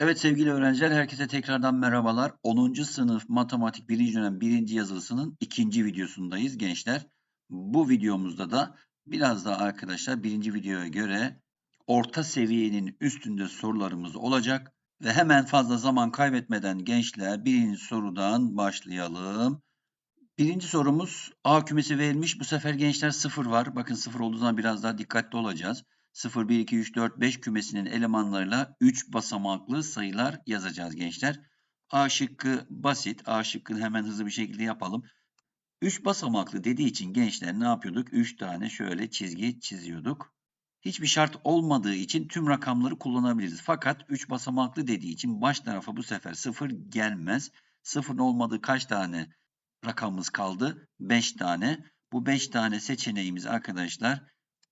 Evet sevgili öğrenciler, herkese tekrardan merhabalar. 10. sınıf matematik 1. dönem 1. yazılısının ikinci videosundayız gençler. Bu videomuzda da biraz daha arkadaşlar birinci videoya göre orta seviyenin üstünde sorularımız olacak. Ve hemen fazla zaman kaybetmeden gençler birinci sorudan başlayalım. Birinci sorumuz A kümesi verilmiş. Bu sefer gençler 0 var. Bakın 0 olduğu zaman biraz daha dikkatli olacağız. 0, 1, 2, 3, 4, 5 kümesinin elemanlarıyla 3 basamaklı sayılar yazacağız gençler. A şıkkı basit. A şıkkını hemen hızlı bir şekilde yapalım. 3 basamaklı dediği için gençler ne yapıyorduk? 3 tane şöyle çizgi çiziyorduk. Hiçbir şart olmadığı için tüm rakamları kullanabiliriz. Fakat 3 basamaklı dediği için baş tarafa bu sefer 0 gelmez. 0'ın olmadığı kaç tane rakamımız kaldı? 5 tane. Bu 5 tane seçeneğimiz arkadaşlar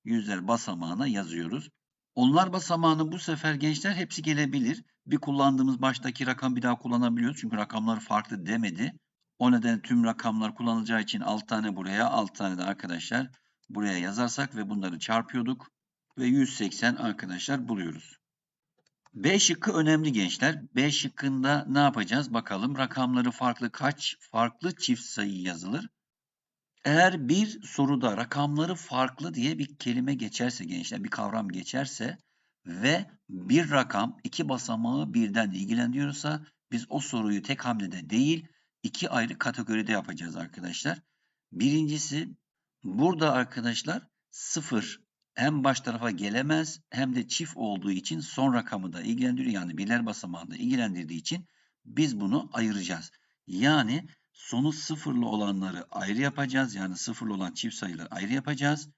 yüzler basamağına yazıyoruz. Onlar basamağını bu sefer gençler hepsi gelebilir. Bir kullandığımız baştaki rakam bir daha kullanabiliyoruz. Çünkü rakamlar farklı demedi. O nedenle tüm rakamlar kullanılacağı için 6 tane buraya 6 tane de arkadaşlar buraya yazarsak ve bunları çarpıyorduk. Ve 180 arkadaşlar buluyoruz. B şıkkı önemli gençler. B şıkkında ne yapacağız? Bakalım rakamları farklı kaç farklı çift sayı yazılır? Eğer bir soruda rakamları farklı diye bir kelime geçerse gençler, bir kavram geçerse ve bir rakam iki basamağı birden ilgilendiriyorsa biz o soruyu tek hamlede değil iki ayrı kategoride yapacağız arkadaşlar. Birincisi burada arkadaşlar sıfır hem baş tarafa gelemez hem de çift olduğu için son rakamı da ilgilendiriyor. Yani birler basamağı da ilgilendirdiği için biz bunu ayıracağız. Yani Sonu sıfırlı olanları ayrı yapacağız. Yani sıfırlı olan çift sayıları ayrı yapacağız.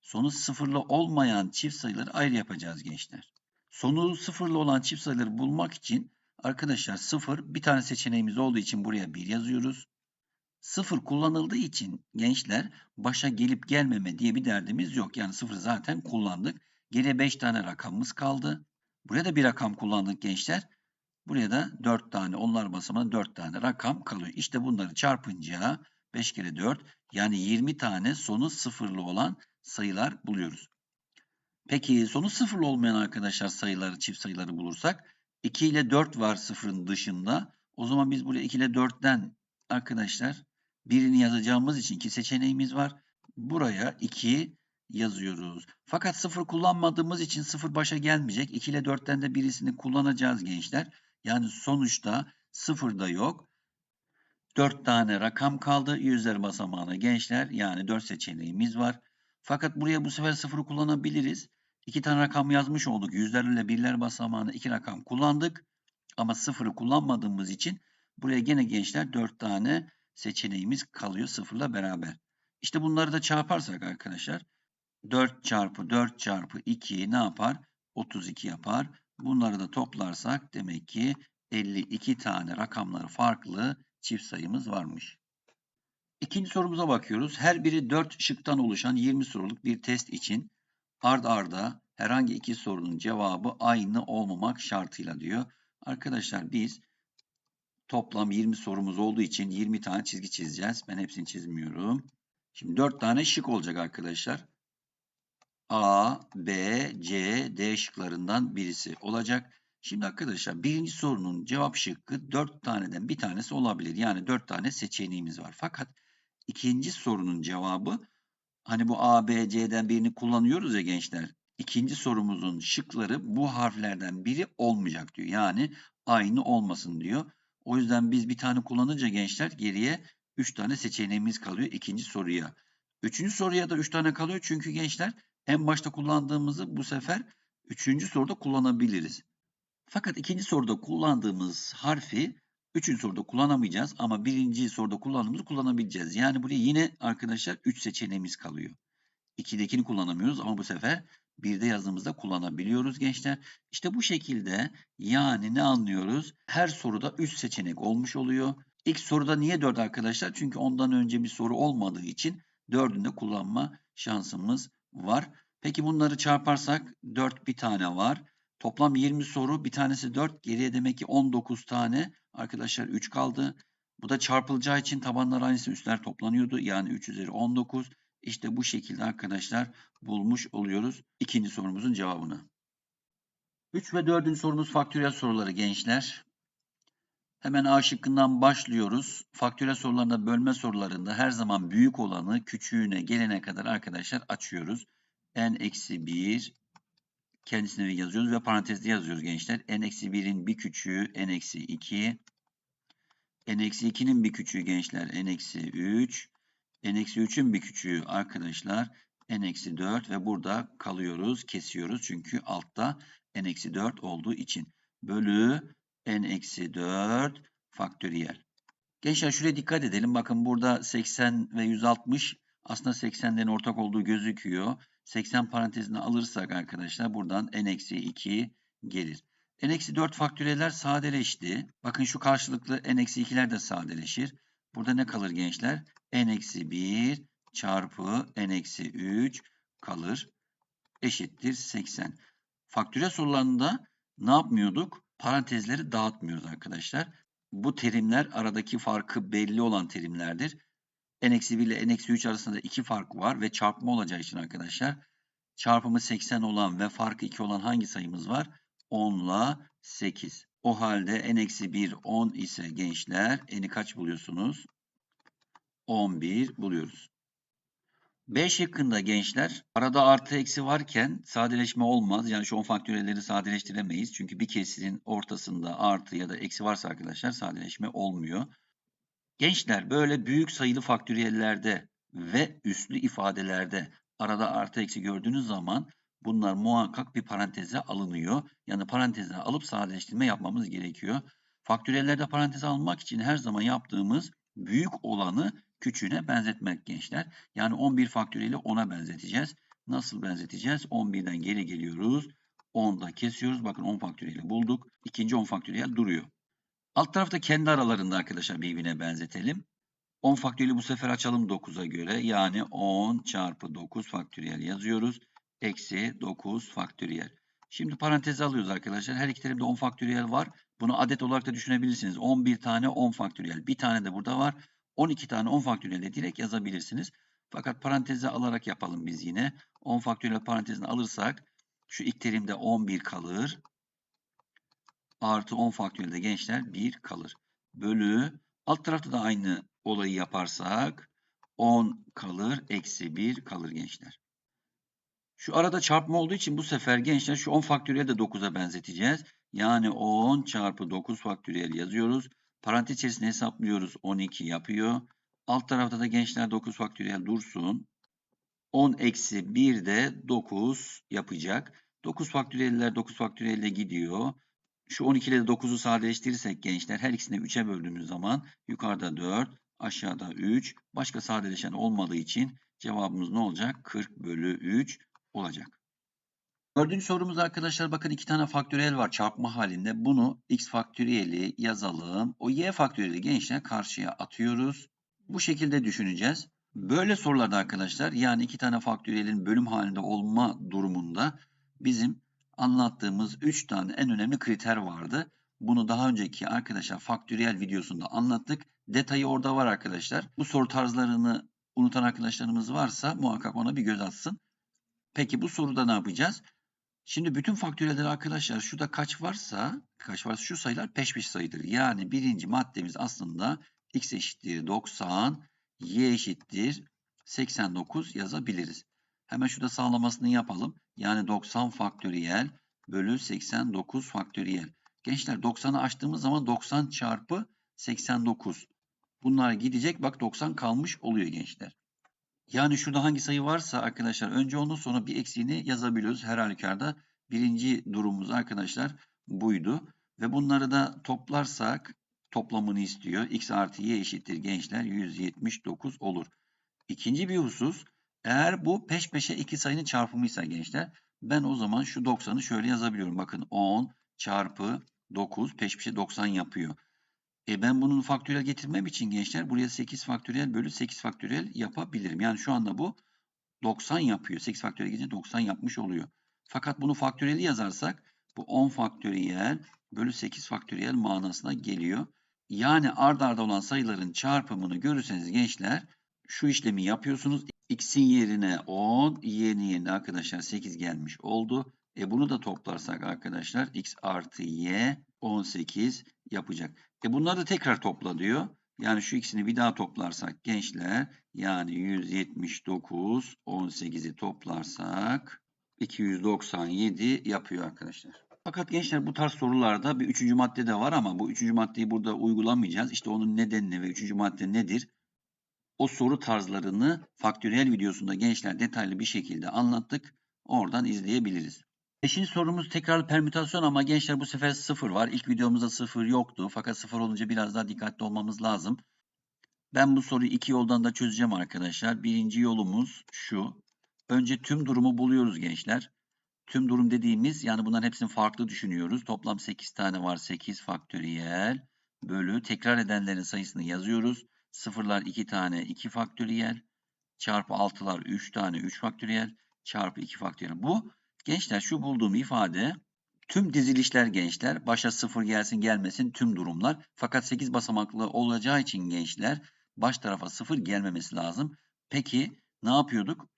Sonu sıfırlı olmayan çift sayıları ayrı yapacağız gençler. Sonu sıfırlı olan çift sayıları bulmak için arkadaşlar sıfır bir tane seçeneğimiz olduğu için buraya bir yazıyoruz. Sıfır kullanıldığı için gençler başa gelip gelmeme diye bir derdimiz yok. Yani sıfır zaten kullandık. Geriye 5 tane rakamımız kaldı. Buraya da bir rakam kullandık gençler. Buraya da 4 tane onlar basamağında 4 tane rakam kalıyor. İşte bunları çarpınca 5 kere 4 yani 20 tane sonu sıfırlı olan sayılar buluyoruz. Peki sonu sıfırlı olmayan arkadaşlar sayıları çift sayıları bulursak 2 ile 4 var sıfırın dışında. O zaman biz buraya 2 ile 4'ten arkadaşlar birini yazacağımız için iki seçeneğimiz var. Buraya 2 yazıyoruz. Fakat sıfır kullanmadığımız için sıfır başa gelmeyecek. 2 ile 4'ten de birisini kullanacağız gençler. Yani sonuçta sıfır da yok. 4 tane rakam kaldı. Yüzler basamağına gençler. Yani 4 seçeneğimiz var. Fakat buraya bu sefer sıfırı kullanabiliriz. 2 tane rakam yazmış olduk. Yüzler ile birler basamağına 2 rakam kullandık. Ama sıfırı kullanmadığımız için buraya gene gençler 4 tane seçeneğimiz kalıyor sıfırla beraber. İşte bunları da çarparsak arkadaşlar 4 çarpı 4 çarpı 2 ne yapar? 32 yapar. Bunları da toplarsak demek ki 52 tane rakamları farklı çift sayımız varmış. İkinci sorumuza bakıyoruz. Her biri 4 şıktan oluşan 20 soruluk bir test için ard arda herhangi iki sorunun cevabı aynı olmamak şartıyla diyor. Arkadaşlar biz toplam 20 sorumuz olduğu için 20 tane çizgi çizeceğiz. Ben hepsini çizmiyorum. Şimdi 4 tane şık olacak arkadaşlar. A, B, C, D şıklarından birisi olacak. Şimdi arkadaşlar birinci sorunun cevap şıkkı 4 taneden bir tanesi olabilir. Yani 4 tane seçeneğimiz var. Fakat ikinci sorunun cevabı hani bu A, B, C'den birini kullanıyoruz ya gençler. İkinci sorumuzun şıkları bu harflerden biri olmayacak diyor. Yani aynı olmasın diyor. O yüzden biz bir tane kullanınca gençler geriye 3 tane seçeneğimiz kalıyor ikinci soruya. Üçüncü soruya da 3 tane kalıyor çünkü gençler en başta kullandığımızı bu sefer üçüncü soruda kullanabiliriz. Fakat ikinci soruda kullandığımız harfi üçüncü soruda kullanamayacağız ama birinci soruda kullandığımızı kullanabileceğiz. Yani buraya yine arkadaşlar 3 seçeneğimiz kalıyor. 2'dekini kullanamıyoruz ama bu sefer 1'de yazdığımızda kullanabiliyoruz gençler. İşte bu şekilde yani ne anlıyoruz? Her soruda 3 seçenek olmuş oluyor. İlk soruda niye 4 arkadaşlar? Çünkü ondan önce bir soru olmadığı için 4'ünü kullanma şansımız var. Peki bunları çarparsak 4 bir tane var. Toplam 20 soru bir tanesi 4 geriye demek ki 19 tane. Arkadaşlar 3 kaldı. Bu da çarpılacağı için tabanlar aynısı üstler toplanıyordu. Yani 3 üzeri 19. İşte bu şekilde arkadaşlar bulmuş oluyoruz ikinci sorumuzun cevabını. 3 ve 4. sorumuz faktöriyel soruları gençler. Hemen A şıkkından başlıyoruz. Faktöriyel sorularında bölme sorularında her zaman büyük olanı küçüğüne gelene kadar arkadaşlar açıyoruz. n-1 kendisine yazıyoruz ve parantezde yazıyoruz gençler. n-1'in bir küçüğü n-2 n-2'nin bir küçüğü gençler n-3 n-3'ün bir küçüğü arkadaşlar n-4 ve burada kalıyoruz, kesiyoruz çünkü altta n-4 olduğu için. Bölü n-4 faktöriyel. Gençler şuraya dikkat edelim. Bakın burada 80 ve 160 aslında 80'lerin ortak olduğu gözüküyor. 80 parantezine alırsak arkadaşlar buradan n-2 gelir. n-4 faktöriyeller sadeleşti. Bakın şu karşılıklı n-2'ler de sadeleşir. Burada ne kalır gençler? n-1 çarpı n-3 kalır. Eşittir 80. Faktöriyel sorularında ne yapmıyorduk? Parantezleri dağıtmıyoruz arkadaşlar. Bu terimler aradaki farkı belli olan terimlerdir. n-1 ile n-3 arasında iki fark var ve çarpma olacağı için arkadaşlar çarpımı 80 olan ve farkı 2 olan hangi sayımız var? 10 ile 8. O halde n-1 10 ise gençler n'i kaç buluyorsunuz? 11 buluyoruz. B şıkkında gençler arada artı eksi varken sadeleşme olmaz. Yani şu 10 faktöriyelleri sadeleştiremeyiz. Çünkü bir kesirin ortasında artı ya da eksi varsa arkadaşlar sadeleşme olmuyor. Gençler böyle büyük sayılı faktöriyellerde ve üslü ifadelerde arada artı eksi gördüğünüz zaman bunlar muhakkak bir paranteze alınıyor. Yani paranteze alıp sadeleştirme yapmamız gerekiyor. Faktöriyellerde paranteze almak için her zaman yaptığımız büyük olanı küçüğüne benzetmek gençler. Yani 11 faktöriyeli 10'a benzeteceğiz. Nasıl benzeteceğiz? 11'den geri geliyoruz. 10'da kesiyoruz. Bakın 10 faktöriyeli bulduk. İkinci 10 faktöriyel duruyor. Alt tarafta kendi aralarında arkadaşlar birbirine benzetelim. 10 faktöriyeli bu sefer açalım 9'a göre. Yani 10 çarpı 9 faktöriyel yazıyoruz. Eksi 9 faktöriyel. Şimdi paranteze alıyoruz arkadaşlar. Her iki terimde 10 faktöriyel var. Bunu adet olarak da düşünebilirsiniz. 11 tane 10 faktöriyel. Bir tane de burada var. 12 tane 10 faktöriyel direkt yazabilirsiniz. Fakat paranteze alarak yapalım biz yine. 10 faktöriyel parantezini alırsak şu ilk terimde 11 kalır. Artı 10 faktöriyelde gençler 1 kalır. Bölü alt tarafta da aynı olayı yaparsak 10 kalır. Eksi 1 kalır gençler. Şu arada çarpma olduğu için bu sefer gençler şu 10 faktöriyel de 9'a benzeteceğiz. Yani 10 çarpı 9 faktöriyel yazıyoruz. Parantez içerisinde hesaplıyoruz. 12 yapıyor. Alt tarafta da gençler 9 faktöriyel dursun. 10 eksi 1 de 9 yapacak. 9 faktöriyeller 9 faktöriyelle gidiyor. Şu 12 ile de 9'u sadeleştirirsek gençler her ikisini 3'e böldüğümüz zaman yukarıda 4, aşağıda 3. Başka sadeleşen olmadığı için cevabımız ne olacak? 40 bölü 3 olacak. Dördüncü sorumuz arkadaşlar bakın iki tane faktöriyel var çarpma halinde. Bunu x faktöriyeli yazalım. O y faktöriyeli gençler karşıya atıyoruz. Bu şekilde düşüneceğiz. Böyle sorularda arkadaşlar yani iki tane faktöriyelin bölüm halinde olma durumunda bizim anlattığımız 3 tane en önemli kriter vardı. Bunu daha önceki arkadaşlar faktöriyel videosunda anlattık. Detayı orada var arkadaşlar. Bu soru tarzlarını unutan arkadaşlarımız varsa muhakkak ona bir göz atsın. Peki bu soruda ne yapacağız? Şimdi bütün faktöriyeller arkadaşlar şurada kaç varsa kaç varsa şu sayılar peş peşe sayıdır. Yani birinci maddemiz aslında x eşittir 90, y eşittir 89 yazabiliriz. Hemen şurada sağlamasını yapalım. Yani 90 faktöriyel bölü 89 faktöriyel. Gençler 90'ı açtığımız zaman 90 çarpı 89. Bunlar gidecek. Bak 90 kalmış oluyor gençler. Yani şurada hangi sayı varsa arkadaşlar önce onu sonra bir eksiğini yazabiliyoruz. Her halükarda birinci durumumuz arkadaşlar buydu. Ve bunları da toplarsak toplamını istiyor. x artı y eşittir gençler 179 olur. İkinci bir husus eğer bu peş peşe iki sayının çarpımıysa gençler ben o zaman şu 90'ı şöyle yazabiliyorum. Bakın 10 çarpı 9 peş peşe 90 yapıyor. E ben bunun faktöriyel getirmem için gençler buraya 8 faktöriyel bölü 8 faktöriyel yapabilirim. Yani şu anda bu 90 yapıyor. 8 faktöriyel gelince 90 yapmış oluyor. Fakat bunu faktöriyeli yazarsak bu 10 faktöriyel bölü 8 faktöriyel manasına geliyor. Yani ard arda olan sayıların çarpımını görürseniz gençler şu işlemi yapıyorsunuz. X'in yerine 10, y'nin yerine arkadaşlar 8 gelmiş oldu. E bunu da toplarsak arkadaşlar x artı y 18 yapacak. E bunları da tekrar topla diyor. Yani şu ikisini bir daha toplarsak gençler yani 179 18'i toplarsak 297 yapıyor arkadaşlar. Fakat gençler bu tarz sorularda bir üçüncü madde de var ama bu üçüncü maddeyi burada uygulamayacağız. İşte onun nedenini ve üçüncü madde nedir? O soru tarzlarını faktöriyel videosunda gençler detaylı bir şekilde anlattık. Oradan izleyebiliriz. Beşinci sorumuz tekrarlı permütasyon ama gençler bu sefer sıfır var. İlk videomuzda sıfır yoktu. Fakat sıfır olunca biraz daha dikkatli olmamız lazım. Ben bu soruyu iki yoldan da çözeceğim arkadaşlar. Birinci yolumuz şu. Önce tüm durumu buluyoruz gençler. Tüm durum dediğimiz yani bunların hepsini farklı düşünüyoruz. Toplam 8 tane var. 8 faktöriyel bölü tekrar edenlerin sayısını yazıyoruz. Sıfırlar 2 tane 2 faktöriyel çarpı 6'lar 3 tane 3 faktöriyel çarpı 2 faktöriyel. Bu gençler şu bulduğum ifade tüm dizilişler gençler başa sıfır gelsin gelmesin tüm durumlar. Fakat 8 basamaklı olacağı için gençler baş tarafa sıfır gelmemesi lazım. Peki ne yapıyorduk?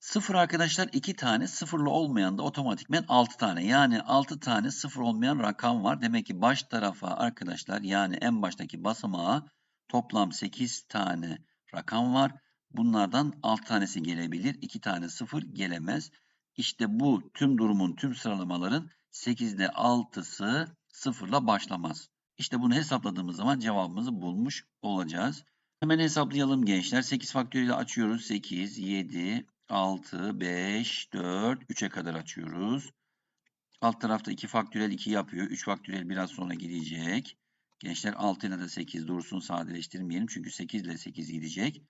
Sıfır arkadaşlar 2 tane sıfırlı olmayan da otomatikmen 6 tane. Yani 6 tane sıfır olmayan rakam var. Demek ki baş tarafa arkadaşlar yani en baştaki basamağa toplam 8 tane rakam var. Bunlardan 6 tanesi gelebilir. 2 tane sıfır gelemez. İşte bu tüm durumun tüm sıralamaların 8'de 6'sı sıfırla başlamaz. İşte bunu hesapladığımız zaman cevabımızı bulmuş olacağız. Hemen hesaplayalım gençler. 8 faktörüyle açıyoruz. 8, 7, 6, 5, 4, 3'e kadar açıyoruz. Alt tarafta 2 faktörel 2 yapıyor. 3 faktörel biraz sonra gidecek. Gençler 6 ile de 8 dursun sadeleştirmeyelim. Çünkü 8 ile 8 gidecek.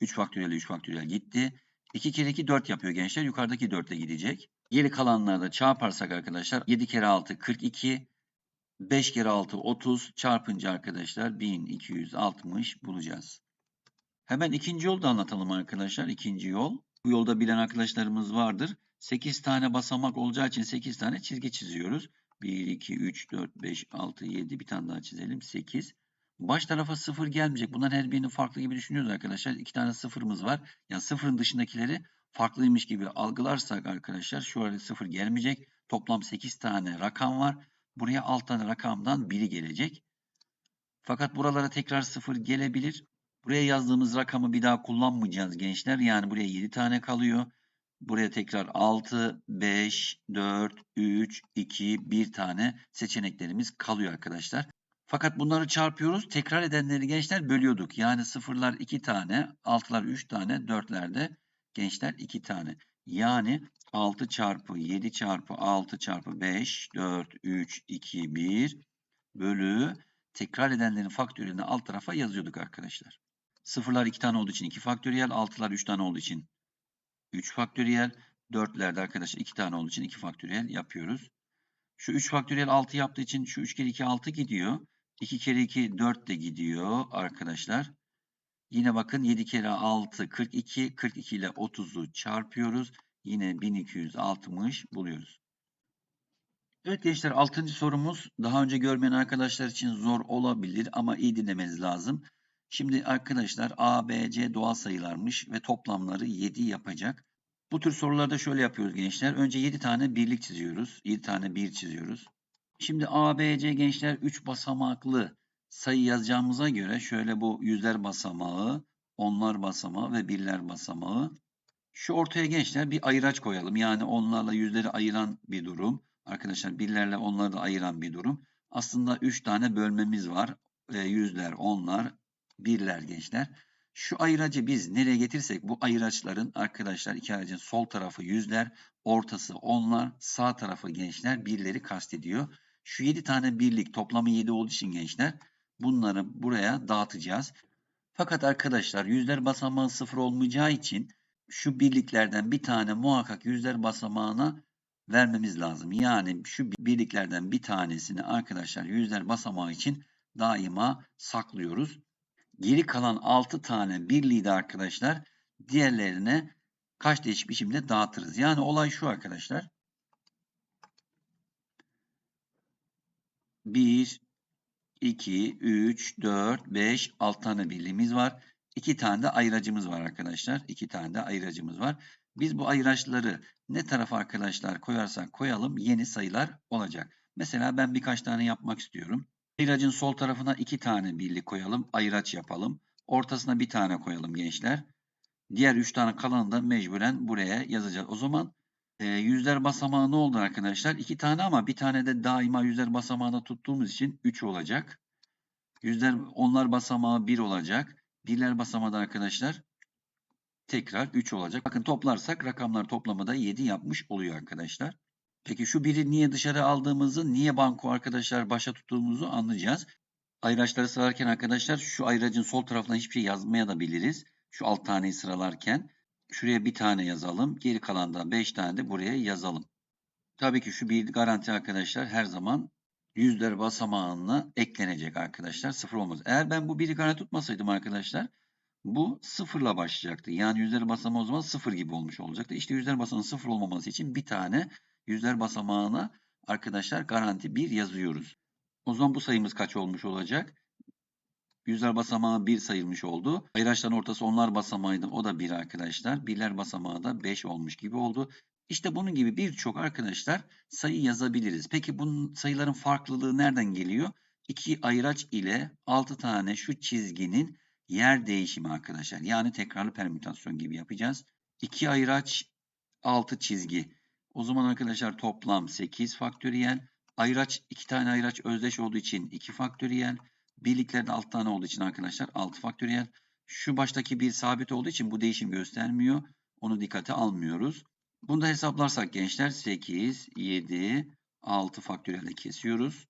3 faktörel 3 faktörel gitti. 2 kere 2 4 yapıyor gençler. Yukarıdaki 4 ile gidecek. Geri kalanları da çarparsak arkadaşlar 7 kere 6 42. 5 kere 6 30 çarpınca arkadaşlar 1260 bulacağız. Hemen ikinci yolu da anlatalım arkadaşlar. İkinci yol. Bu yolda bilen arkadaşlarımız vardır. 8 tane basamak olacağı için 8 tane çizgi çiziyoruz. 1, 2, 3, 4, 5, 6, 7 bir tane daha çizelim. 8. Baş tarafa 0 gelmeyecek. Bunların her birini farklı gibi düşünüyoruz arkadaşlar. 2 tane sıfırımız var. Yani sıfırın dışındakileri farklıymış gibi algılarsak arkadaşlar şu arada 0 gelmeyecek. Toplam 8 tane rakam var. Buraya 6 tane rakamdan biri gelecek. Fakat buralara tekrar 0 gelebilir. Buraya yazdığımız rakamı bir daha kullanmayacağız gençler. Yani buraya 7 tane kalıyor. Buraya tekrar 6, 5, 4, 3, 2, 1 tane seçeneklerimiz kalıyor arkadaşlar. Fakat bunları çarpıyoruz. Tekrar edenleri gençler bölüyorduk. Yani sıfırlar 2 tane, 6'lar 3 tane, 4'lerde gençler 2 tane. Yani 6 çarpı 7 çarpı 6 çarpı 5, 4, 3, 2, 1 bölü tekrar edenlerin faktörünü alt tarafa yazıyorduk arkadaşlar. Sıfırlar 2 tane olduğu için 2 faktöriyel, 6'lar 3 tane olduğu için 3 faktöriyel, 4'lerde arkadaşlar 2 tane olduğu için 2 faktöriyel yapıyoruz. Şu 3 faktöriyel 6 yaptığı için şu 3 kere 2 6 gidiyor. 2 kere 2 4 de gidiyor arkadaşlar. Yine bakın 7 kere 6 42. 42 ile 30'u çarpıyoruz. Yine 1260 buluyoruz. Evet gençler 6. sorumuz daha önce görmeyen arkadaşlar için zor olabilir ama iyi dinlemeniz lazım. Şimdi arkadaşlar A, B, C doğal sayılarmış ve toplamları 7 yapacak. Bu tür sorularda şöyle yapıyoruz gençler. Önce 7 tane birlik çiziyoruz. 7 tane bir çiziyoruz. Şimdi A, B, C gençler 3 basamaklı sayı yazacağımıza göre şöyle bu yüzler basamağı, onlar basamağı ve birler basamağı. Şu ortaya gençler bir ayıraç koyalım. Yani onlarla yüzleri ayıran bir durum. Arkadaşlar birlerle onları da ayıran bir durum. Aslında 3 tane bölmemiz var. E, yüzler, onlar, birler gençler. Şu ayıracı biz nereye getirsek bu ayıraçların arkadaşlar iki aracın sol tarafı yüzler, ortası onlar, sağ tarafı gençler birleri kastediyor. Şu 7 tane birlik toplamı 7 olduğu için gençler bunları buraya dağıtacağız. Fakat arkadaşlar yüzler basamağı sıfır olmayacağı için şu birliklerden bir tane muhakkak yüzler basamağına vermemiz lazım. Yani şu birliklerden bir tanesini arkadaşlar yüzler basamağı için daima saklıyoruz. Geri kalan 6 tane birliği de arkadaşlar diğerlerine kaç değişik biçimde dağıtırız. Yani olay şu arkadaşlar. 1, 2, 3, 4, 5, 6 tane birliğimiz var. 2 tane de ayıracımız var arkadaşlar. 2 tane de ayıracımız var. Biz bu ayraçları ne tarafa arkadaşlar koyarsak koyalım yeni sayılar olacak. Mesela ben birkaç tane yapmak istiyorum. Ayracın sol tarafına iki tane birlik koyalım. Ayraç yapalım. Ortasına bir tane koyalım gençler. Diğer üç tane kalanı da mecburen buraya yazacağız. O zaman e, yüzler basamağı ne oldu arkadaşlar? İki tane ama bir tane de daima yüzler basamağına tuttuğumuz için 3 olacak. Yüzler onlar basamağı 1 olacak. Birler basamağı da arkadaşlar tekrar 3 olacak. Bakın toplarsak rakamlar toplamı da 7 yapmış oluyor arkadaşlar. Peki şu biri niye dışarı aldığımızı, niye banko arkadaşlar başa tuttuğumuzu anlayacağız. Ayraçları sıralarken arkadaşlar şu ayracın sol tarafına hiçbir şey yazmaya da biliriz. Şu alt taneyi sıralarken şuraya bir tane yazalım. Geri kalan da 5 tane de buraya yazalım. Tabii ki şu bir garanti arkadaşlar her zaman yüzler basamağına eklenecek arkadaşlar. Sıfır olmaz. Eğer ben bu biri garanti tutmasaydım arkadaşlar bu sıfırla başlayacaktı. Yani yüzler basamağı o zaman sıfır gibi olmuş olacaktı. İşte yüzler basamağının sıfır olmaması için bir tane yüzler basamağına arkadaşlar garanti 1 yazıyoruz. O zaman bu sayımız kaç olmuş olacak? Yüzler basamağı 1 sayılmış oldu. Ayraçların ortası onlar basamağıydı. O da 1 arkadaşlar. Birler basamağı da 5 olmuş gibi oldu. İşte bunun gibi birçok arkadaşlar sayı yazabiliriz. Peki bunun sayıların farklılığı nereden geliyor? 2 ayraç ile 6 tane şu çizginin yer değişimi arkadaşlar. Yani tekrarlı permütasyon gibi yapacağız. 2 ayraç 6 çizgi. O zaman arkadaşlar toplam 8 faktöriyel. Ayraç 2 tane ayraç özdeş olduğu için 2 faktöriyel. Birliklerde 6 tane olduğu için arkadaşlar 6 faktöriyel. Şu baştaki bir sabit olduğu için bu değişim göstermiyor. Onu dikkate almıyoruz. Bunu da hesaplarsak gençler 8, 7, 6 faktöriyelde kesiyoruz.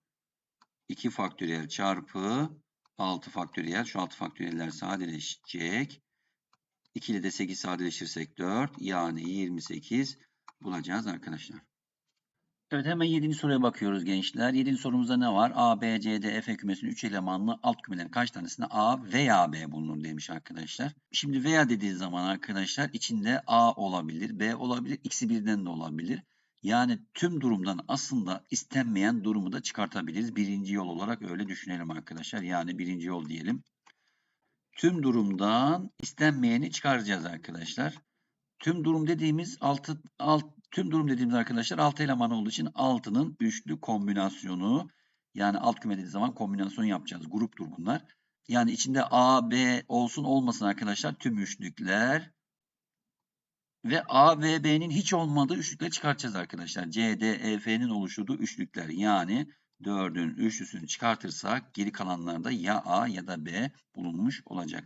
2 faktöriyel çarpı 6 faktöriyel. Şu 6 faktöriyeller sadeleşecek. 2 ile de 8 sadeleşirsek 4 yani 28 bulacağız arkadaşlar. Evet hemen 7. soruya bakıyoruz gençler. 7. sorumuzda ne var? A, B, C, D, F kümesinin 3 elemanlı alt kümelerin kaç tanesinde A veya B bulunur demiş arkadaşlar. Şimdi veya dediği zaman arkadaşlar içinde A olabilir, B olabilir, ikisi birden de olabilir. Yani tüm durumdan aslında istenmeyen durumu da çıkartabiliriz. Birinci yol olarak öyle düşünelim arkadaşlar. Yani birinci yol diyelim. Tüm durumdan istenmeyeni çıkaracağız arkadaşlar. Tüm durum dediğimiz altı, alt, tüm durum dediğimiz arkadaşlar 6 eleman olduğu için 6'nın üçlü kombinasyonu yani alt küme dediği zaman kombinasyon yapacağız. Gruptur bunlar. Yani içinde A, B olsun olmasın arkadaşlar tüm üçlükler ve A ve B'nin hiç olmadığı üçlükleri çıkartacağız arkadaşlar. C, D, E, F'nin oluşturduğu üçlükler yani 4'ün üçlüsünü çıkartırsak geri kalanlarda ya A ya da B bulunmuş olacak.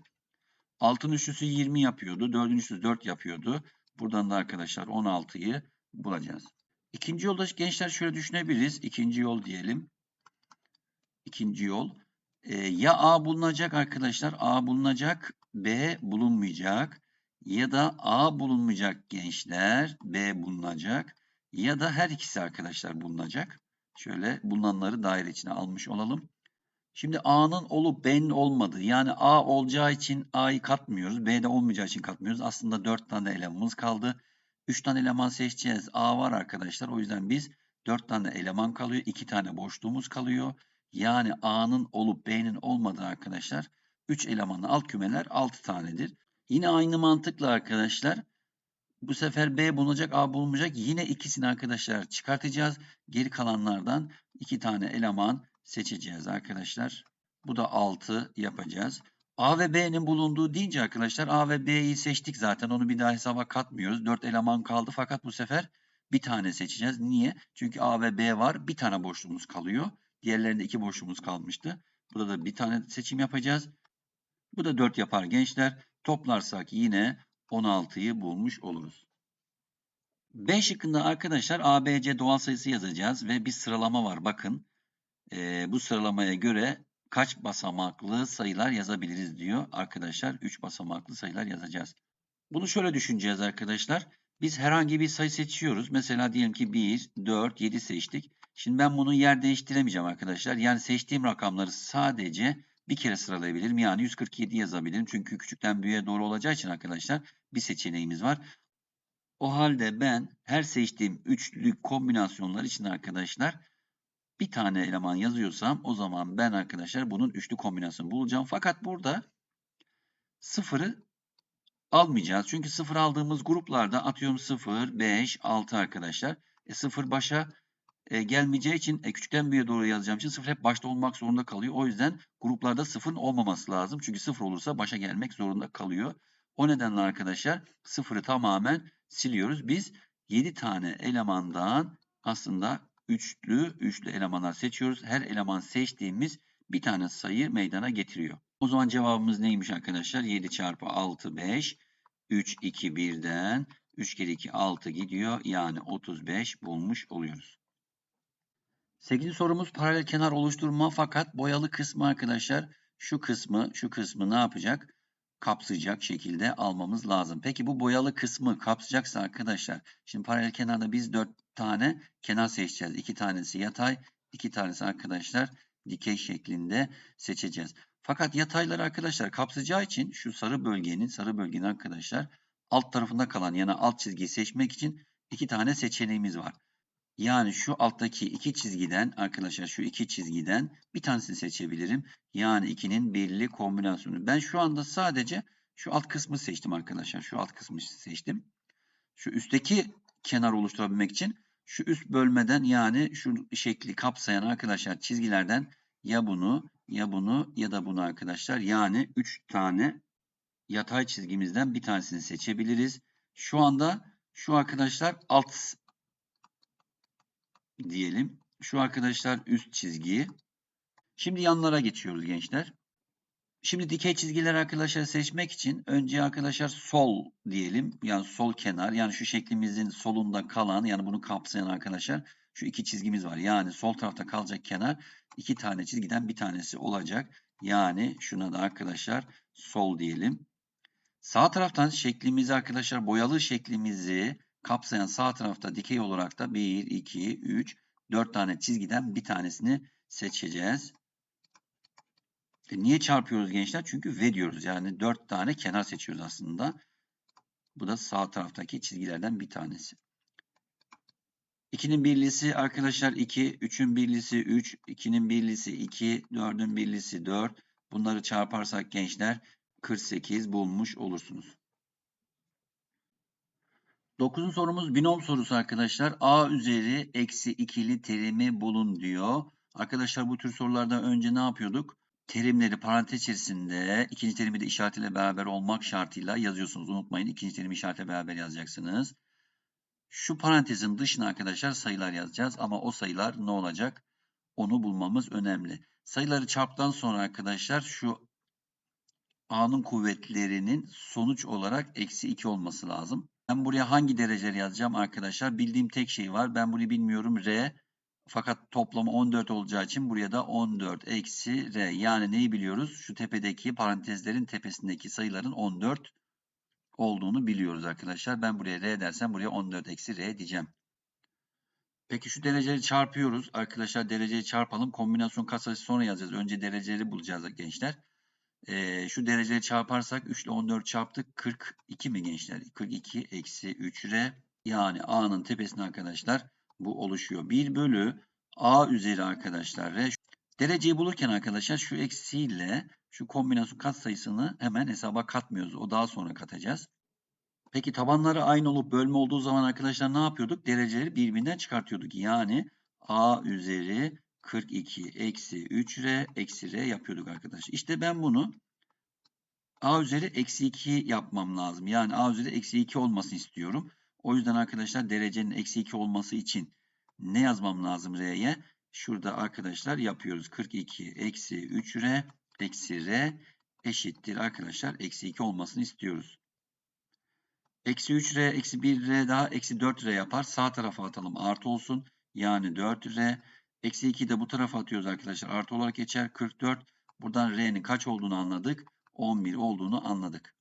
6'ın üçlüsü 20 yapıyordu. 4'ün üçlüsü 4 yapıyordu. Buradan da arkadaşlar 16'yı bulacağız. İkinci yolda gençler şöyle düşünebiliriz. İkinci yol diyelim. İkinci yol. Ee, ya A bulunacak arkadaşlar. A bulunacak. B bulunmayacak. Ya da A bulunmayacak gençler. B bulunacak. Ya da her ikisi arkadaşlar bulunacak. Şöyle bulunanları daire içine almış olalım. Şimdi A'nın olup B'nin olmadığı yani A olacağı için A'yı katmıyoruz. B'de olmayacağı için katmıyoruz. Aslında 4 tane elemanımız kaldı. 3 tane eleman seçeceğiz. A var arkadaşlar. O yüzden biz 4 tane eleman kalıyor. 2 tane boşluğumuz kalıyor. Yani A'nın olup B'nin olmadığı arkadaşlar 3 elemanlı alt kümeler 6 tanedir. Yine aynı mantıkla arkadaşlar bu sefer B bulunacak, A bulunmayacak. Yine ikisini arkadaşlar çıkartacağız. Geri kalanlardan 2 tane eleman seçeceğiz arkadaşlar. Bu da 6 yapacağız. A ve B'nin bulunduğu deyince arkadaşlar A ve B'yi seçtik zaten. Onu bir daha hesaba katmıyoruz. 4 eleman kaldı fakat bu sefer bir tane seçeceğiz. Niye? Çünkü A ve B var. Bir tane boşluğumuz kalıyor. Diğerlerinde iki boşluğumuz kalmıştı. Burada da bir tane seçim yapacağız. Bu da 4 yapar gençler. Toplarsak yine 16'yı bulmuş oluruz. B şıkkında arkadaşlar A, B, C doğal sayısı yazacağız ve bir sıralama var. Bakın e, bu sıralamaya göre kaç basamaklı sayılar yazabiliriz diyor arkadaşlar. 3 basamaklı sayılar yazacağız. Bunu şöyle düşüneceğiz arkadaşlar. Biz herhangi bir sayı seçiyoruz. Mesela diyelim ki 1, 4, 7 seçtik. Şimdi ben bunu yer değiştiremeyeceğim arkadaşlar. Yani seçtiğim rakamları sadece bir kere sıralayabilirim. Yani 147 yazabilirim. Çünkü küçükten büyüğe doğru olacağı için arkadaşlar bir seçeneğimiz var. O halde ben her seçtiğim üçlü kombinasyonlar için arkadaşlar bir tane eleman yazıyorsam o zaman ben arkadaşlar bunun üçlü kombinasyonu bulacağım. Fakat burada sıfırı almayacağız. Çünkü 0 aldığımız gruplarda atıyorum 0, 5, 6 arkadaşlar. E 0 başa e, gelmeyeceği için e, küçükten büyüğe doğru yazacağım için 0 hep başta olmak zorunda kalıyor. O yüzden gruplarda 0'ın olmaması lazım. Çünkü 0 olursa başa gelmek zorunda kalıyor. O nedenle arkadaşlar 0'ı tamamen siliyoruz. Biz 7 tane elemandan aslında üçlü, üçlü elemanlar seçiyoruz. Her eleman seçtiğimiz bir tane sayı meydana getiriyor. O zaman cevabımız neymiş arkadaşlar? 7 çarpı 6 5. 3 2 1'den 3 kere 2 6 gidiyor. Yani 35 bulmuş oluyoruz. 8. sorumuz paralel kenar oluşturma fakat boyalı kısmı arkadaşlar şu kısmı şu kısmı ne yapacak? Kapsayacak şekilde almamız lazım. Peki bu boyalı kısmı kapsayacaksa arkadaşlar şimdi paralel kenarda biz 4 tane kenar seçeceğiz. 2 tanesi yatay, 2 tanesi arkadaşlar dikey şeklinde seçeceğiz. Fakat yataylar arkadaşlar kapsayacağı için şu sarı bölgenin sarı bölgenin arkadaşlar alt tarafında kalan yani alt çizgiyi seçmek için iki tane seçeneğimiz var. Yani şu alttaki iki çizgiden arkadaşlar şu iki çizgiden bir tanesini seçebilirim. Yani ikinin birli kombinasyonu. Ben şu anda sadece şu alt kısmı seçtim arkadaşlar. Şu alt kısmı seçtim. Şu üstteki kenar oluşturabilmek için şu üst bölmeden yani şu şekli kapsayan arkadaşlar çizgilerden ya bunu ya bunu ya da bunu arkadaşlar. Yani 3 tane yatay çizgimizden bir tanesini seçebiliriz. Şu anda şu arkadaşlar alt diyelim. Şu arkadaşlar üst çizgiyi. Şimdi yanlara geçiyoruz gençler. Şimdi dikey çizgiler arkadaşlar seçmek için önce arkadaşlar sol diyelim. Yani sol kenar yani şu şeklimizin solunda kalan yani bunu kapsayan arkadaşlar şu iki çizgimiz var. Yani sol tarafta kalacak kenar iki tane çizgiden bir tanesi olacak. Yani şuna da arkadaşlar sol diyelim. Sağ taraftan şeklimizi arkadaşlar boyalı şeklimizi kapsayan sağ tarafta dikey olarak da 1, 2, 3, 4 tane çizgiden bir tanesini seçeceğiz. E niye çarpıyoruz gençler? Çünkü ve diyoruz. Yani 4 tane kenar seçiyoruz aslında. Bu da sağ taraftaki çizgilerden bir tanesi. 2'nin birlisi arkadaşlar 2, 3'ün birlisi 3, 2'nin birlisi 2, 4'ün birlisi 4. Bunları çarparsak gençler 48 bulmuş olursunuz. 9. sorumuz binom sorusu arkadaşlar. A üzeri eksi ikili terimi bulun diyor. Arkadaşlar bu tür sorularda önce ne yapıyorduk? Terimleri parantez içerisinde ikinci terimi de işaretiyle beraber olmak şartıyla yazıyorsunuz. Unutmayın ikinci terimi işaretiyle beraber yazacaksınız. Şu parantezin dışına arkadaşlar sayılar yazacağız ama o sayılar ne olacak? Onu bulmamız önemli. Sayıları çarptıktan sonra arkadaşlar şu A'nın kuvvetlerinin sonuç olarak eksi 2 olması lazım. Ben buraya hangi dereceleri yazacağım arkadaşlar? Bildiğim tek şey var. Ben bunu bilmiyorum. R fakat toplamı 14 olacağı için buraya da 14 eksi R. Yani neyi biliyoruz? Şu tepedeki parantezlerin tepesindeki sayıların 14 olduğunu biliyoruz arkadaşlar. Ben buraya R dersem buraya 14 eksi R diyeceğim. Peki şu dereceleri çarpıyoruz. Arkadaşlar dereceyi çarpalım. Kombinasyon katsayısı sonra yazacağız. Önce dereceleri bulacağız gençler. Ee, şu dereceleri çarparsak 3 ile 14 çarptık. 42 mi gençler? 42 eksi 3R. Yani A'nın tepesinde arkadaşlar bu oluşuyor. 1 bölü A üzeri arkadaşlar R. Dereceyi bulurken arkadaşlar şu eksiyle şu kombinasyon katsayısını hemen hesaba katmıyoruz. O daha sonra katacağız. Peki tabanları aynı olup bölme olduğu zaman arkadaşlar ne yapıyorduk? Dereceleri birbirinden çıkartıyorduk. Yani A üzeri 42 eksi 3R eksi R yapıyorduk arkadaşlar. İşte ben bunu A üzeri eksi 2 yapmam lazım. Yani A üzeri eksi 2 olmasını istiyorum. O yüzden arkadaşlar derecenin eksi 2 olması için ne yazmam lazım R'ye? Şurada arkadaşlar yapıyoruz. 42 eksi 3R eksi R eşittir arkadaşlar. Eksi 2 olmasını istiyoruz. Eksi 3R eksi 1R daha eksi 4R yapar. Sağ tarafa atalım artı olsun. Yani 4R. Eksi 2 de bu tarafa atıyoruz arkadaşlar. Artı olarak geçer. 44. Buradan R'nin kaç olduğunu anladık. 11 olduğunu anladık.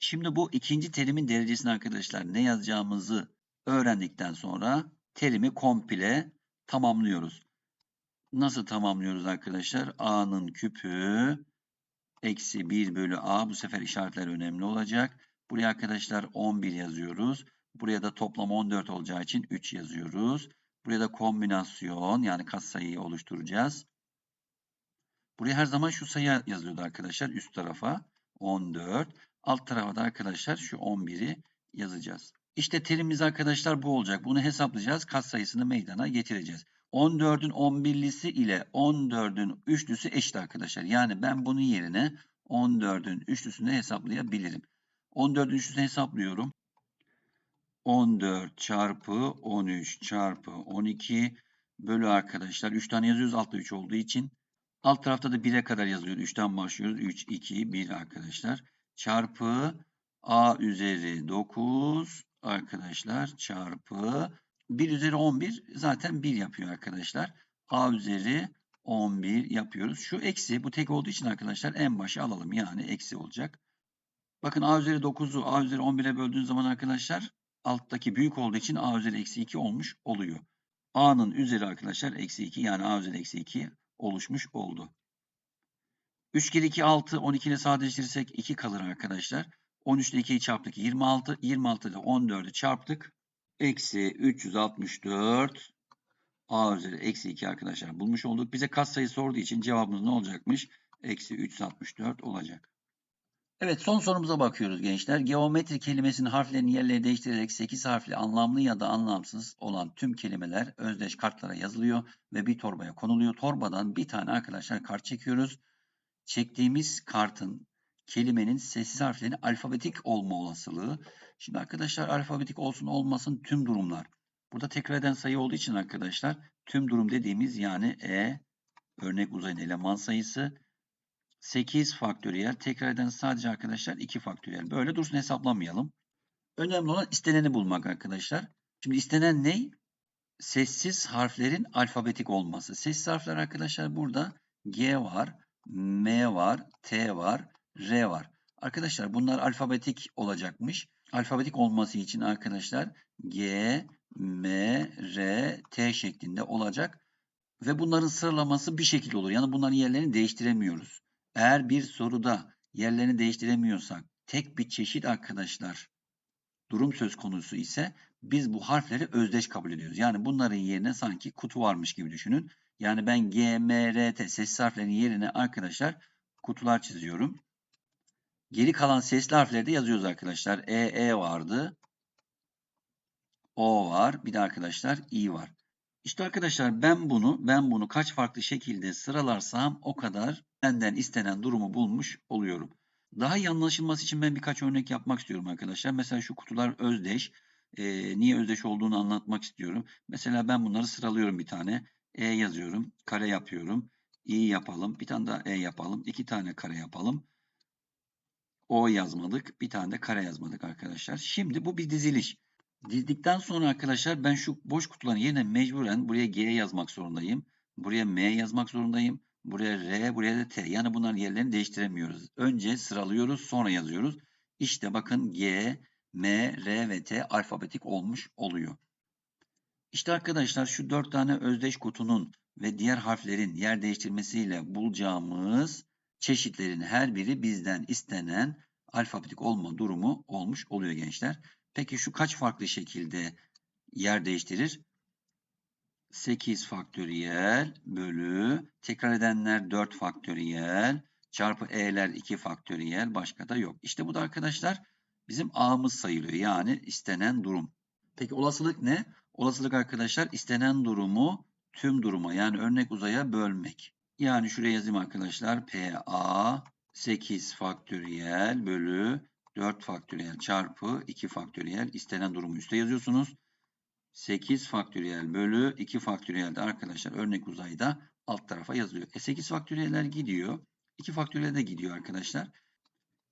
Şimdi bu ikinci terimin derecesini arkadaşlar ne yazacağımızı öğrendikten sonra terimi komple tamamlıyoruz. Nasıl tamamlıyoruz arkadaşlar? A'nın küpü eksi 1 bölü A. Bu sefer işaretler önemli olacak. Buraya arkadaşlar 11 yazıyoruz. Buraya da toplam 14 olacağı için 3 yazıyoruz. Buraya da kombinasyon yani katsayıyı oluşturacağız. Buraya her zaman şu sayı yazıyordu arkadaşlar üst tarafa. 14 Alt tarafa da arkadaşlar şu 11'i yazacağız. İşte terimiz arkadaşlar bu olacak. Bunu hesaplayacağız. Katsayısını meydana getireceğiz. 14'ün 11'lisi ile 14'ün üçlüsü eşit arkadaşlar. Yani ben bunun yerine 14'ün üçlüsünü hesaplayabilirim. 14'ün üçlüsünü hesaplıyorum. 14 çarpı 13 çarpı 12 bölü arkadaşlar. 3 tane yazıyoruz. Altta 3 olduğu için. Alt tarafta da 1'e kadar yazılıyor. 3'ten başlıyoruz. 3, 2, 1 arkadaşlar. Çarpı a üzeri 9 arkadaşlar çarpı 1 üzeri 11 zaten 1 yapıyor arkadaşlar. a üzeri 11 yapıyoruz. Şu eksi bu tek olduğu için arkadaşlar en başa alalım. Yani eksi olacak. Bakın a üzeri 9'u a üzeri 11'e böldüğün zaman arkadaşlar alttaki büyük olduğu için a üzeri eksi 2 olmuş oluyor. a'nın üzeri arkadaşlar eksi 2 yani a üzeri eksi 2 oluşmuş oldu. 3 kere 2 6 12 ile sadeleştirirsek 2 kalır arkadaşlar. 13 ile 2'yi çarptık 26. 26 ile 14'ü çarptık. Eksi 364 a üzeri eksi 2 arkadaşlar bulmuş olduk. Bize katsayı sorduğu için cevabımız ne olacakmış? Eksi 364 olacak. Evet son sorumuza bakıyoruz gençler. Geometri kelimesinin harflerini yerleri değiştirerek 8 harfli anlamlı ya da anlamsız olan tüm kelimeler özdeş kartlara yazılıyor ve bir torbaya konuluyor. Torbadan bir tane arkadaşlar kart çekiyoruz. Çektiğimiz kartın kelimenin sessiz harflerinin alfabetik olma olasılığı. Şimdi arkadaşlar alfabetik olsun olmasın tüm durumlar. Burada tekrar eden sayı olduğu için arkadaşlar tüm durum dediğimiz yani E örnek uzayın eleman sayısı 8 faktöriyel tekrar eden sadece arkadaşlar 2 faktöriyel. Böyle dursun hesaplamayalım. Önemli olan isteneni bulmak arkadaşlar. Şimdi istenen ne? Sessiz harflerin alfabetik olması. Sessiz harfler arkadaşlar burada G var, M var, T var, R var. Arkadaşlar bunlar alfabetik olacakmış. Alfabetik olması için arkadaşlar G, M, R, T şeklinde olacak. Ve bunların sıralaması bir şekilde olur. Yani bunların yerlerini değiştiremiyoruz. Eğer bir soruda yerlerini değiştiremiyorsak tek bir çeşit arkadaşlar durum söz konusu ise biz bu harfleri özdeş kabul ediyoruz. Yani bunların yerine sanki kutu varmış gibi düşünün. Yani ben G, M, R, T sesli harflerin yerine arkadaşlar kutular çiziyorum. Geri kalan sesli harfleri de yazıyoruz arkadaşlar. E, E vardı. O var. Bir de arkadaşlar I var. İşte arkadaşlar ben bunu ben bunu kaç farklı şekilde sıralarsam o kadar benden istenen durumu bulmuş oluyorum. Daha iyi anlaşılması için ben birkaç örnek yapmak istiyorum arkadaşlar. Mesela şu kutular özdeş. Ee, niye özdeş olduğunu anlatmak istiyorum. Mesela ben bunları sıralıyorum bir tane. E yazıyorum. Kare yapıyorum. I yapalım. Bir tane daha E yapalım. iki tane kare yapalım. O yazmadık. Bir tane de kare yazmadık arkadaşlar. Şimdi bu bir diziliş. Dizdikten sonra arkadaşlar ben şu boş kutuların yerine mecburen buraya G yazmak zorundayım. Buraya M yazmak zorundayım. Buraya R, buraya da T. Yani bunların yerlerini değiştiremiyoruz. Önce sıralıyoruz, sonra yazıyoruz. İşte bakın G, M, R ve T alfabetik olmuş oluyor. İşte arkadaşlar şu dört tane özdeş kutunun ve diğer harflerin yer değiştirmesiyle bulacağımız çeşitlerin her biri bizden istenen alfabetik olma durumu olmuş oluyor gençler. Peki şu kaç farklı şekilde yer değiştirir? 8 faktöriyel bölü tekrar edenler 4 faktöriyel çarpı e'ler 2 faktöriyel başka da yok. İşte bu da arkadaşlar bizim a'mız sayılıyor. Yani istenen durum. Peki olasılık ne? Olasılık arkadaşlar istenen durumu tüm duruma yani örnek uzaya bölmek. Yani şuraya yazayım arkadaşlar. PA 8 faktöriyel bölü 4 faktöriyel çarpı 2 faktöriyel istenen durumu üste yazıyorsunuz. 8 faktöriyel bölü 2 faktöriyel de arkadaşlar örnek uzayda alt tarafa yazılıyor. E 8 faktöriyeller gidiyor. 2 faktöriyel de gidiyor arkadaşlar.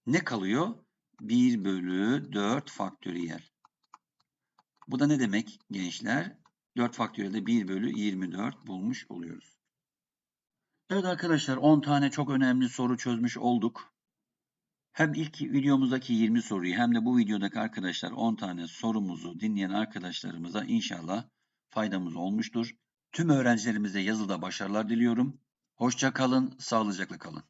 Ne kalıyor? 1 bölü 4 faktöriyel. Bu da ne demek gençler? 4 faktöriyelde 1 bölü 24 bulmuş oluyoruz. Evet arkadaşlar 10 tane çok önemli soru çözmüş olduk. Hem ilk videomuzdaki 20 soruyu hem de bu videodaki arkadaşlar 10 tane sorumuzu dinleyen arkadaşlarımıza inşallah faydamız olmuştur. Tüm öğrencilerimize yazıda başarılar diliyorum. Hoşça kalın, sağlıcakla kalın.